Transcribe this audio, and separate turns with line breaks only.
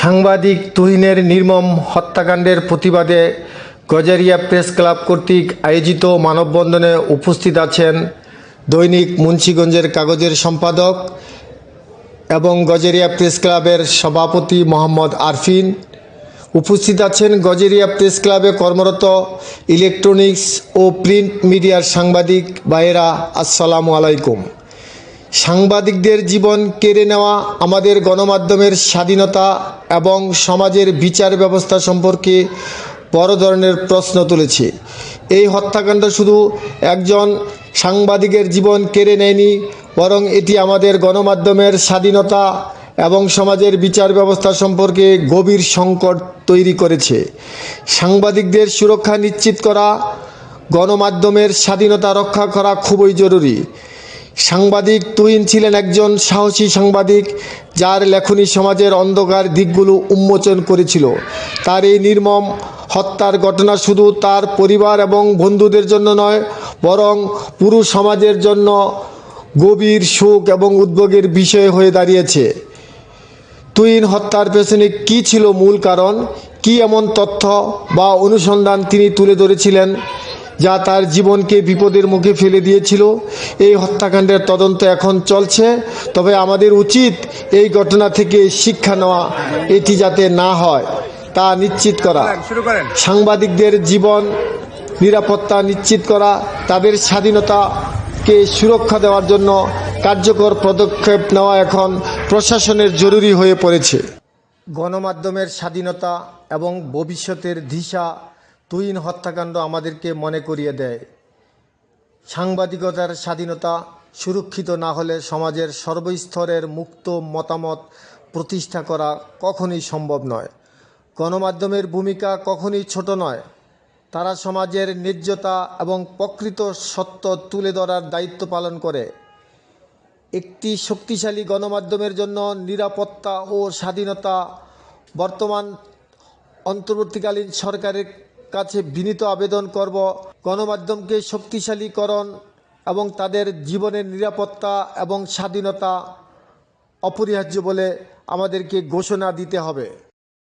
সাংবাদিক তুহিনের নির্মম হত্যাকাণ্ডের প্রতিবাদে গজারিয়া প্রেস ক্লাব কর্তৃক আয়োজিত মানববন্ধনে উপস্থিত আছেন দৈনিক মুন্সীগঞ্জের কাগজের সম্পাদক এবং গজেরিয়া প্রেস ক্লাবের সভাপতি মোহাম্মদ আরফিন। উপস্থিত আছেন গজেরিয়া প্রেস ক্লাবে কর্মরত ইলেকট্রনিক্স ও প্রিন্ট মিডিয়ার সাংবাদিক ভাইয়েরা। আসসালামু আলাইকুম। সাংবাদিকদের জীবন কেড়ে নেওয়া আমাদের গণমাধ্যমের স্বাধীনতা এবং সমাজের বিচার ব্যবস্থা সম্পর্কে বড় ধরনের প্রশ্ন তুলেছে। এই হত্যাকাণ্ড শুধু একজন সাংবাদিকের জীবন কেড়ে নেয়নি, বরং এটি আমাদের গণমাধ্যমের স্বাধীনতা এবং সমাজের বিচার ব্যবস্থা সম্পর্কে গভীর সংকট তৈরি করেছে। সাংবাদিকদের সুরক্ষা নিশ্চিত করা, গণমাধ্যমের স্বাধীনতা রক্ষা করা খুবই জরুরি। সাংবাদিক তুহিন ছিলেন একজন সাহসী সাংবাদিক, যার লেখনী সমাজের অন্ধকার দিকগুলো উন্মোচন করেছিল। তার এই নির্মম হত্যার ঘটনা শুধু তার পরিবার এবং বন্ধুদের জন্য নয়, বরং পুরো সমাজের জন্য গভীর শোক এবং উদ্বেগের বিষয় হয়ে দাঁড়িয়েছে। তুইন হত্যার পেছনে কি ছিল মূল কারণ, কি এমন তথ্য বা অনুসন্ধান তিনি তুলে ধরেছিলেন যা তার জীবনকে বিপদের মুখে ফেলে দিয়েছিল। এই হত্যাকাণ্ডের তদন্ত এখন চলছে। তবে আমাদের উচিত এই ঘটনা থেকে শিক্ষা নেওয়া। এটি যাতে না হয় তা নিশ্চিত করা। সাংবাদিকদের জীবন নিরাপত্তা নিশ্চিত করা তাদের স্বাধীনতাকে সুরক্ষা দেওয়ার জন্য কার্যকর পদক্ষেপ নেওয়া এখন প্রশাসনের জরুরি হয়ে পড়েছে। গণমাধ্যমের স্বাধীনতা এবং ভবিষ্যতের দিশা তুইন হত্যাকাণ্ড আমাদেরকে মনে করিয়ে দেয়। সাংবাদিকতার স্বাধীনতা সুরক্ষিত না হলে সমাজের সর্বস্তরের মুক্ত মতামত প্রতিষ্ঠা করা কখনই সম্ভব নয়। গণমাধ্যমের ভূমিকা কখনই ছোট নয়। তারা সমাজের ন্যায্যতা এবং প্রকৃত সত্য তুলে ধরার দায়িত্ব পালন করে। একটি শক্তিশালী গণমাধ্যমের জন্য নিরাপত্তা ও স্বাধীনতা বর্তমান অন্তর্বর্তীকালীন সরকারের কাছে বিনীত আবেদন করব, গণমাধ্যমকে শক্তিশালীকরণ এবং তাদের জীবনের নিরাপত্তা এবং স্বাধীনতা অপরিহার্য বলে আমাদেরকে ঘোষণা দিতে হবে।